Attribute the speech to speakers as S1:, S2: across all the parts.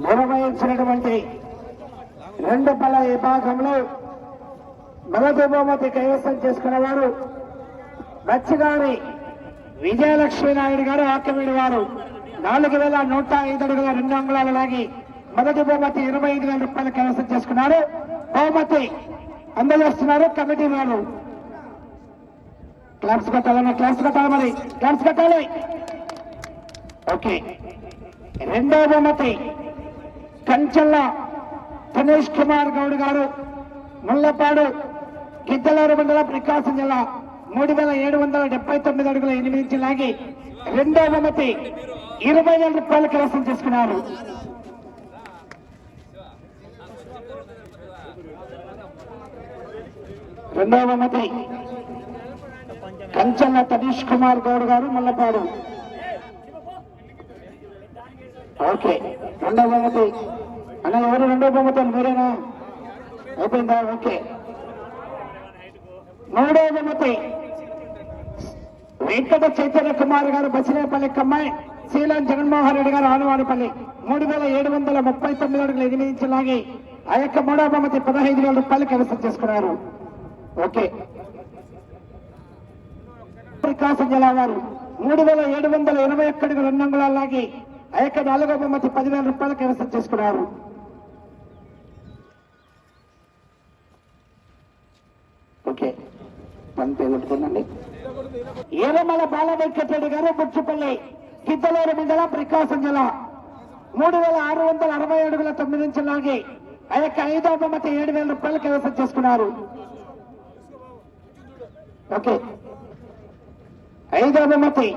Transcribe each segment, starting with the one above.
S1: నిర్వహించినటువంటి రెండు పల విభాగంలో మొదటి బహుమతి కైవసం చేసుకున్న వారు బచ్చిగారి విజయలక్ష్మి నాయుడు గారు ఆకమీడి వారు. నాలుగు వేల నూట ఐదు అడుగుల రెండు అంగుళాలు లాగి మొదటి బహుమతి ఇరవై ఐదు వేల రూపాయలు కైవసం చేసుకున్నారు. బహుమతి అందజేస్తున్నారు కమిటీ వారు. క్లాప్స్ కట్టాలన్న క్లాప్స్ కట్టాలి మరి. క్లాప్స్ కట్టాలి. ఓకే. రెండో బహుమతి కంచెల్ల గణేష్ కుమార్ గౌడ్ గారు ముల్లపాడు గిద్దలూరు మండలం ప్రకాశం జిల్లా మూడు వేల ఏడు వందల డెబ్బై తొమ్మిది అడుగుల ఎనిమిది నుంచి లాగి రెండో బహుమతి ఇరవై వేల రూపాయలు కైవసం చేసుకున్నారు. రెండవ బహుమతి కంచెల్ల తనీష్ కుమార్ గౌడ్ గారు ముల్లపాడు ఓకే. రెండో బహుమతి. అన్న ఎవరు రెండో బహుమతి అని మీరేనా? అయిపోయిందా? ఓకే. మూడో బహుమతి. వెంకట చైతన్య కుమార్ గారు బసిరేపల్లి కమ్మాయి శ్రీలాం జగన్మోహన్ రెడ్డి గారు ఆనవాడపల్లి మూడు వేల ఏడు వందల ముప్పై తొమ్మిది అడుగులు ఎనిమిది ఆ యొక్క మూడో బహుమతి పదహైదు వేల రూపాయలు కైవసం చేసుకున్నారు. ఓకే. ప్రకాశం జిల్లా వారు మూడు వేల ఏడు వందల ఇరవై ఒక్కడికి రెండు అంగుళాలు లాగి ఆ యొక్క నాలుగో బహుమతి పదివేల రూపాయలు కైవసం చేసుకున్నారు ఓకే. పని పెట్టుకుందండి ఏలమల బాల వెంకటరెడ్డి గారు బుచ్చుపల్లి కిద్దలూరు మండలం ప్రకాశం జిల్లా. మూడు వేల ఆరు వందల అరవై అడుగుల తొమ్మిది నుంచి లాగి ఆ యొక్క ఐదో బహుమతి ఏడు వేల రూపాయలు కైవసం చేసుకున్నారు ఓకే. ఐదో బహుమతి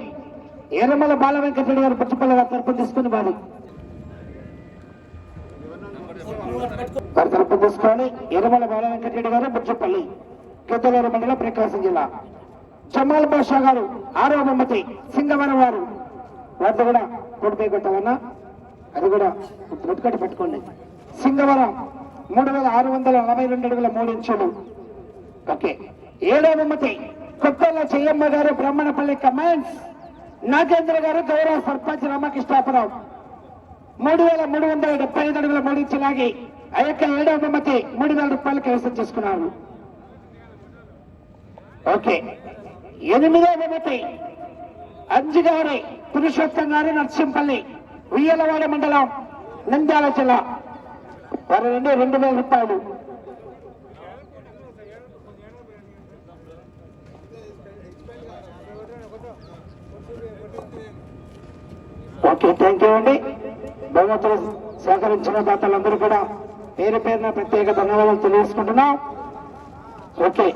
S1: ఏరమల బాల వెంకటరెడ్డి గారు పుచ్చపల్లి గారు తరపు తీసుకుని వారి వారి తరపు తీసుకొని ఎరమల బాల వెంకటరెడ్డి గారు బుచ్చపల్లి గిద్దలూరు మండలం ప్రకాశం జిల్లా. జమాల్ బాషా గారు ఆరో బొమ్మతి సింగవరం వారు. వారితో కూడా కొడితే కొట్టాలన్నా అది కూడా ముట్టుకట్టి పెట్టుకోండి. సింగవరం మూడు వేల ఆరు వందల నలభై రెండు అడుగుల మూడు ఇంచులు. ఓకే. ఏడో బొమ్మతి కొత్తల చెయ్యమ్మ గారు బ్రహ్మణపల్లి కమాండ్స్. నాగేంద్ర గారు గౌరవ సర్పంచ్ రమకృష్ణాపురం. మూడు వేల మూడు వందల డెబ్బై ఐదు అడుగుల మూడు ఇంచు లాగి ఆ యొక్క ఏడవ బహుమతి మూడు వేల రూపాయలు కైవసం చేసుకున్నాను ఓకే. ఎనిమిదో అంజు గారి పురుషోత్తం గారు నర్సింపల్లి ఉయ్యలవాడ మండలం నంద్యాల జిల్లా. వారి రెండు రెండు వేల రూపాయలు. ఓకే థ్యాంక్ యూ అండి. బహుమతులు సేకరించిన దాతలందరూ కూడా పేరు పేరున ప్రత్యేక ధన్యవాదాలు తెలియజేసుకుంటున్నాం. ఓకే.